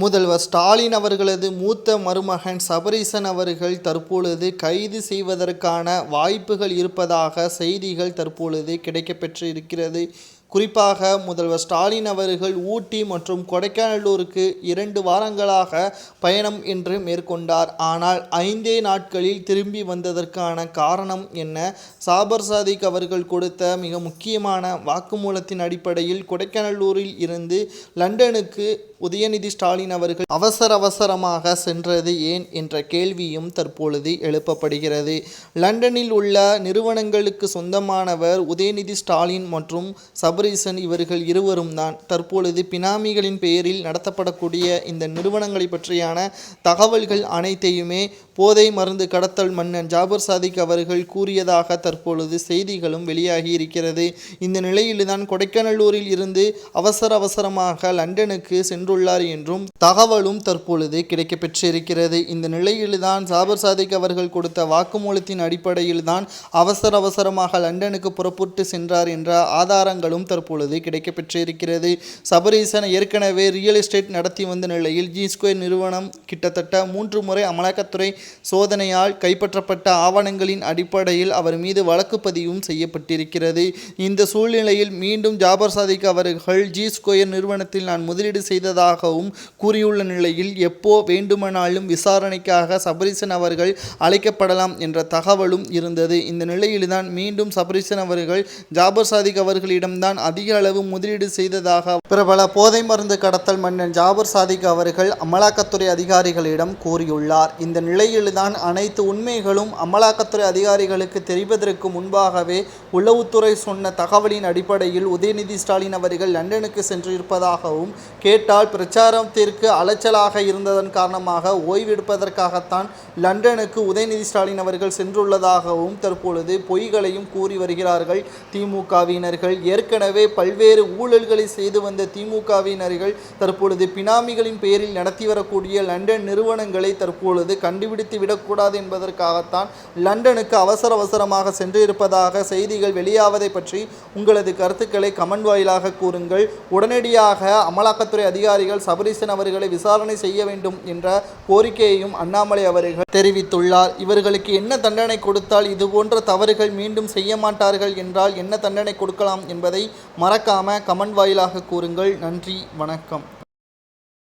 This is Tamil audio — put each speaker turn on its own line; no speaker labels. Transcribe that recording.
முதல்வர் ஸ்டாலின் அவர்களது மூத்த மருமகன் சபரீசன் அவர்கள் தற்பொழுது கைது செய்வதற்கான வாய்ப்புகள் இருப்பதாக செய்திகள் தற்பொழுது கிடைக்கப்பெற்று இருக்கிறது குறிப்பாக முதல்வர் ஸ்டாலின் அவர்கள் ஊட்டி மற்றும் கொடைக்கானலூருக்கு இரண்டு வாரங்களாக பயணம் என்று மேற்கொண்டார். ஆனால் ஐந்தே நாட்களில் திரும்பி வந்ததற்கான காரணம் என்ன? சாபர் சாதிக் அவர்கள் கொடுத்த மிக முக்கியமான வாக்குமூலத்தின் அடிப்படையில் கொடைக்கானலூரில் இருந்து லண்டனுக்கு உதயநிதி ஸ்டாலின் அவர்கள் அவசர அவசரமாக சென்றது ஏன் என்ற கேள்வியும் தற்பொழுது எழுப்பப்படுகிறது. லண்டனில் உள்ள நிறுவனங்களுக்கு சொந்தமானவர் உதயநிதி ஸ்டாலின் மற்றும் சபரீசன் இவர்கள் இருவரும் தான். தற்பொழுது பினாமிகளின் பெயரில் நடத்தப்படக்கூடிய இந்த நிறுவனங்களை பற்றியான தகவல்கள் அனைத்தையுமே போதை மருந்து கடத்தல் மன்னன் ஜாபர் சாதிக் அவர்கள் கூறியதாக தற்பொழுது செய்திகளும் வெளியாகி இருக்கிறது. இந்த நிலையில்தான் கொடைக்கானலூரில் இருந்து அவசர அவசரமாக லண்டனுக்கு சென்றுள்ளார் என்றும் தகவலும் தற்பொழுது கிடைக்கப்பெற்றிருக்கிறது. இந்த நிலையில்தான் ஜாபர் சாதிக் அவர்கள் கொடுத்த வாக்குமூலத்தின் அடிப்படையில்தான் அவசர அவசரமாக லண்டனுக்கு புறப்பட்டு சென்றார் என்ற ஆதாரங்களும் தற்பொழுது கிடைக்கப்பெற்றிருக்கிறது. சபரீசன் ஏற்கனவே ரியல் எஸ்டேட் நடத்தி வந்த நிலையில் ஜி ஸ்கொயர் நிறுவனம் கிட்டத்தட்ட மூன்று முறை அமலாக்கத்துறை சோதனையால் கைப்பற்றப்பட்ட ஆவணங்களின் அடிப்படையில் அவர் மீது வழக்கு பதிவும் செய்யப்பட்டிருக்கிறது. இந்த சூழ்நிலையில் மீண்டும் ஜாபர் சாதிக் அவர்கள் ஜி ஸ்கொயர் நிறுவனத்தில் நான் முதலீடு செய்ததாகவும் கூறியுள்ள நிலையில் எப்போ வேண்டுமானாலும் விசாரணைக்காக சபரீசன் அவர்கள் அழைக்கப்படலாம் என்ற தகவலும் இருந்தது. இந்த நிலையில்தான் மீண்டும் சபரீசன் அவர்கள் ஜாபர் சாதிக் அவர்களிடம்தான் அதிக அளவு முதலீடு செய்ததாக பிரபல போதை மருந்து கடத்தல் மன்னன் ஜாபர் சாதிக் அவர்கள் அமலாக்கத்துறை அதிகாரிகளிடம் கூறியுள்ளார். இந்த நிலையில்தான் அனைத்து உண்மைகளும் அமலாக்கத்துறை அதிகாரிகளுக்கு தெரிவதற்கு முன்பாகவே உளவுத்துறை சொன்ன தகவலின் அடிப்படையில் உதயநிதி ஸ்டாலின் அவர்கள் லண்டனுக்கு சென்றிருப்பதாகவும் கேட்டால் பிரச்சாரத்திற்கு அலைச்சலாக இருந்ததன் காரணமாக ஓய்வெடுப்பதற்காகத்தான் லண்டனுக்கு உதயநிதி ஸ்டாலின் அவர்கள் சென்றுள்ளதாகவும் தற்பொழுது பொய்களையும் கூறி வருகிறார்கள். திமுகவினர்கள் ஏற்கனவே பல்வேறு ஊழல்களை செய்து வந்த திமுகவினர்கள் தற்பொழுது பினாமிகளின் பெயரில் நடத்தி வரக்கூடிய லண்டன் நிறுவனங்களை தற்பொழுது கண்டுபிடித்து விடக்கூடாது என்பதற்காகத்தான் லண்டனுக்கு அவசர அவசரமாக சென்றிருப்பதாக செய்திகள் வெளியாவதை பற்றி உங்களது கருத்துக்களை கமெண்ட் வாயிலாக கூறுங்கள். உடனடியாக அமலாக்கத்துறை அதிகாரிகள் சபரீசன் அவர்களை விசாரணை செய்ய வேண்டும் என்ற கோரிக்கையையும் அண்ணாமலை அவர்கள் தெரிவித்துள்ளார். இவர்களுக்கு என்ன தண்டனை கொடுத்தால் இது போன்ற தவறுகள் மீண்டும் செய்ய மாட்டார்கள் என்றால் என்ன தண்டனை கொடுக்கலாம் என்பதை மறக்காம கமெண்ட் வாயிலாக கூறுங்கள். நன்றி வணக்கம்.